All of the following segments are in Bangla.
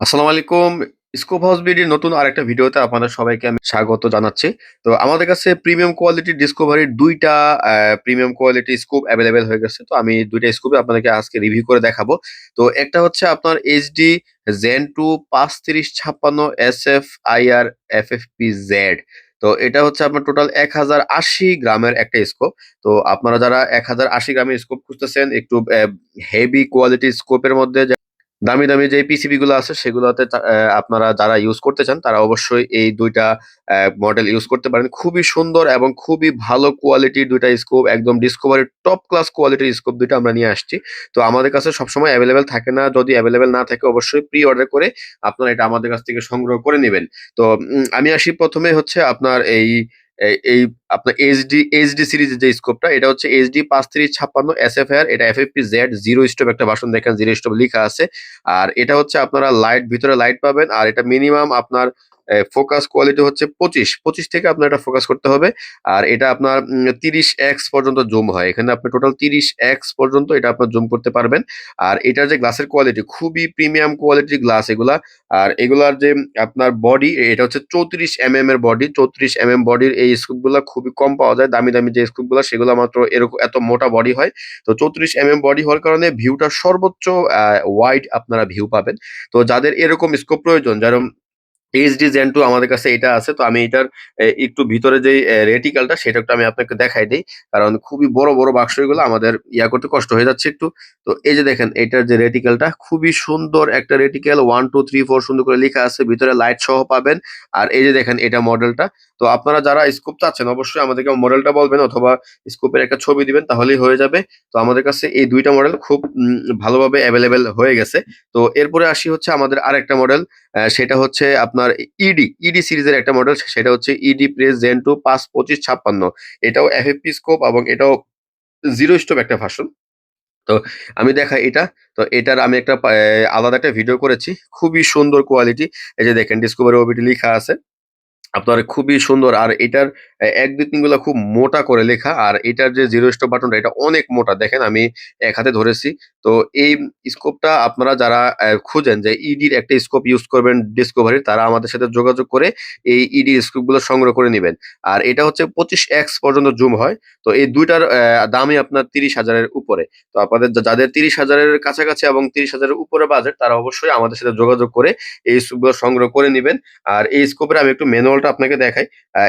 আসসালামু আলাইকুম। স্কোপ হাউস বিডির নতুন আরেকটা ভিডিওতে আপনাদের সবাইকে আমি স্বাগত জানাচ্ছি। তো আমাদের কাছে প্রিমিয়াম কোয়ালিটি ডিসকভারির দুইটা প্রিমিয়াম কোয়ালিটি স্কোপ অ্যাভেলেবেল হয়ে গেছে। তো আমি দুইটা স্কোপে আপনাদেরকে আজকে রিভিউ করে দেখাবো। তো একটা হচ্ছে আপনার এইচডি জেন টু পাঁচ তিরিশ ছাপ্পান্ন S F IR F F P Z তো এটা হচ্ছে আপনার টোটাল এক হাজার আশি গ্রামের একটা স্কোপ তো আপনারা যারা এক হাজার আশি গ্রামের স্কোপ খুঁজতেছেন, একটু হেভি কোয়ালিটির স্কোপের মধ্যে দামি দামি যে পিসিবি গুলো আছে সেগুলোতে আপনারা যারা ইউজ করতে চান, তারা অবশ্যই এই দুইটা মডেল ইউজ করতে পারেন। খুবই সুন্দর এবং খুবই ভালো কোয়ালিটির দুইটা স্কোপ একদম ডিসকভারির টপ ক্লাস কোয়ালিটির স্কোপ দুইটা আমরা নিয়ে আসছি। তো আমাদের কাছে সবসময় অ্যাভেলেবেল থাকে না। যদি অ্যাভেলেবেল না থাকে, অবশ্যই প্রি অর্ডার করে আপনারা এটা আমাদের কাছ থেকে সংগ্রহ করে নেবেন। তো আমি আসি প্রথমে হচ্ছে আপনার এই এই আপনার এইচডি এইচডি সিরিজের যে স্কোপটা এটা হচ্ছে এইচডি পাঁচ তিরিশ ছাপ্পান্ন এস এফ আর এটা F FP Z zero stop একটা বাসন দেখেন জিরো স্টপ লেখা আছে। আর এটা হচ্ছে আপনারা লাইট ভিতরে লাইট পাবেন, আর এটা মিনিমাম আপনার ফোকাস কোয়ালিটি হচ্ছে পঁচিশ। পঁচিশ থেকে আপনার এটা ফোকাস করতে হবে। আর এটা আপনার তিরিশ এক্স পর্যন্ত জুম হয়। এখানে আপনি টোটাল তিরিশ এক্স পর্যন্ত এটা আপনার জুম করতে পারবেন। আর এটার যে গ্লাসের কোয়ালিটি খুবই প্রিমিয়াম কোয়ালিটির গ্লাস এগুলা। আর এগুলার যে আপনার বডি এটা হচ্ছে চৌত্রিশ এম এম এর বডি চৌত্রিশ এম এম বডির এই স্কুপগুলো খুবই কম পাওয়া যায়। দামি দামি যে স্কুপগুলো সেগুলো মাত্র এরকম এত মোটা বডি হয়। তো চৌত্রিশ এম এম বডি হওয়ার কারণে ভিউটা সর্বোচ্চ ওয়াইড আপনারা ভিউ পাবেন। তো যাদের এরকম স্কোপ প্রয়োজন যেরকম এইচডি জেন টু আমাদের কাছে এটা আছে, তো আমি এটার একটু ভিতরে যে রেটিকালটা সেটা একটু আমি আপনাকে দেখাই দিই। কারণ খুবই বড় বড় বাক্স এগুলো আমাদের ইয়া করতে কষ্ট হয়ে যাচ্ছে একটু। তো এই যে দেখেন, এটার যে রেটিকালটা খুবই সুন্দর একটা reticle one two three four সুন্দর করে লেখা আছে, ভিতরে লাইট সহ পাবেন। আর এই যে দেখেন, এটা মডেলটা তো আপনারা যারা স্কোপ চাচ্ছেন, অবশ্যই আমাদেরকে মডেলটা বলবেন অথবা স্কোপের একটা ছবি দিবেন, তাহলেই হয়ে যাবে। তো আমাদের কাছে এই দুইটা মডেল খুব ভালোভাবে অ্যাভেলেবেল হয়ে গেছে। তো এরপরে আসি হচ্ছে আমাদের আরেকটা মডেল সেটা হচ্ছে আপনার ইডি ইডি সিরিজের একটা মডেল সেটা হচ্ছে ইডি প্রেস জেন টু পাঁচ পঁচিশ ছাপ্পান্ন। এটাও এফএফপি স্কোপ এবং এটাও জিরো স্টোপ একটা ভাষণ তো আমি দেখা এটা। তো এটার আমি একটা আলাদা একটা ভিডিও করেছি। খুবই সুন্দর কোয়ালিটি এই যে দেখেন ডিসকভারি ওবিটি লেখা আছে। আপনার খুবই সুন্দর। আর এটার এক দুই তিনগুলা খুব মোটা করে লেখা। আর এটার যে জিরো স্টপ বাটনটা এটা অনেক মোটা। দেখেন, আমি এক হাতে ধরেছি। তো এই স্কোপটা আপনারা যারা খুঁজেন যে ইডির একটা স্কোপ ইউজ করবেন ডিসকভারির তারা আমাদের সাথে যোগাযোগ করে এই ইডি স্কোপগুলো সংগ্রহ করে নেবেন। আর এটা হচ্ছে পঁচিশ এক্স পর্যন্ত জুম হয়। তো এই দুইটার দামই আপনার তিরিশ হাজারের উপরে। তো আপনাদের যাদের তিরিশ হাজারের কাছাকাছি এবং তিরিশ হাজারের উপরে বাজেট তারা অবশ্যই আমাদের সাথে যোগাযোগ করে এই স্কোপগুলো সংগ্রহ করে নেবেন। আর এই স্কোপের আমি একটু ম্যানুয়ালটা আপনাকে দেখাই।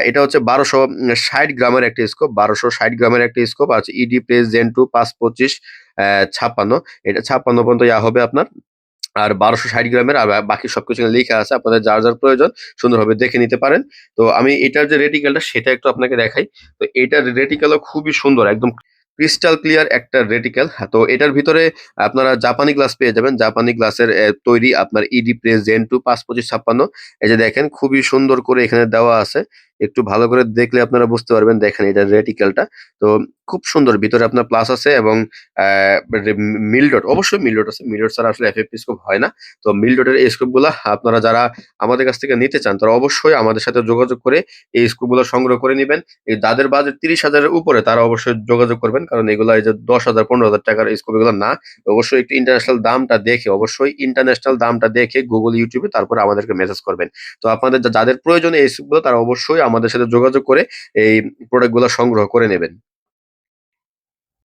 এটা হচ্ছে বারোশো ষাট গ্রামের একটা স্কোপ বারোশো ষাট গ্রামের একটা স্কোপ আছে ইডি প্রেস জেন টু পাঁচ পঁচিশ ছাপ্পান্ন। এটা ছাপ্পান্ন পর্যন্ত ইয়া হবে আপনার। আর বারোশো ষাট গ্রামের, আর বাকি সবকিছু লেখা আছে, আপনাদের যার যার প্রয়োজন সুন্দরভাবে দেখে নিতে পারেন। তো আমি এটার যে রেটিক্যালটা সেটা একটু আপনাকে দেখাই। তো এটার রেটিক্যালও খুবই সুন্দর, একদম ক্রিস্টাল ক্লিয়ার একটা রেটিক্যাল তো এটার ভিতরে আপনারা জাপানি গ্লাস পেয়ে যাবেন। জাপানি গ্লাসের তৈরি আপনার ইডি প্রেস জেন টু পাঁচ, পঁচিশ, ছাপ্পান্ন। এই যে দেখেন, খুবই সুন্দর করে এখানে দেওয়া আছে। একটু ভালো করে দেখলে আপনারা বুঝতে পারবেন, দেখেন এটার রেটিক্যালটা তো খুব সুন্দর, ভিতরে আপনার প্লাস আছে এবং মিল মিলডট অবশ্যই মিল মিলডট আছে। মিল মিলডট ছাড়া আসলে এফএফপি স্কোপ হয় না। তো মিল মিলডটের এই স্কোপগুলা আপনারা যারা আমাদের কাছ থেকে নিতে চান, তারা অবশ্যই আমাদের সাথে যোগাযোগ করে এই স্কোপগুলো সংগ্রহ করে নেবেন। এই যাদের বাজেট তিরিশ হাজারের উপরে, তারা অবশ্যই যোগাযোগ করবেন। কারণ এগুলো এই যে দশ হাজার, পনেরো হাজার টাকার স্কোপ এগুলো না। অবশ্যই একটু ইন্টারন্যাশনাল দামটা দেখে, অবশ্যই ইন্টারন্যাশনাল দামটা দেখে গুগল ইউটিউবে তারপরে আমাদেরকে মেসেজ করবেন। তো আপনাদের যাদের প্রয়োজন এই স্কোপগুলো তারা অবশ্যই আমাদের সাথে যোগাযোগ করে এই প্রোডাক্টগুলো সংগ্রহ করে নেবেন।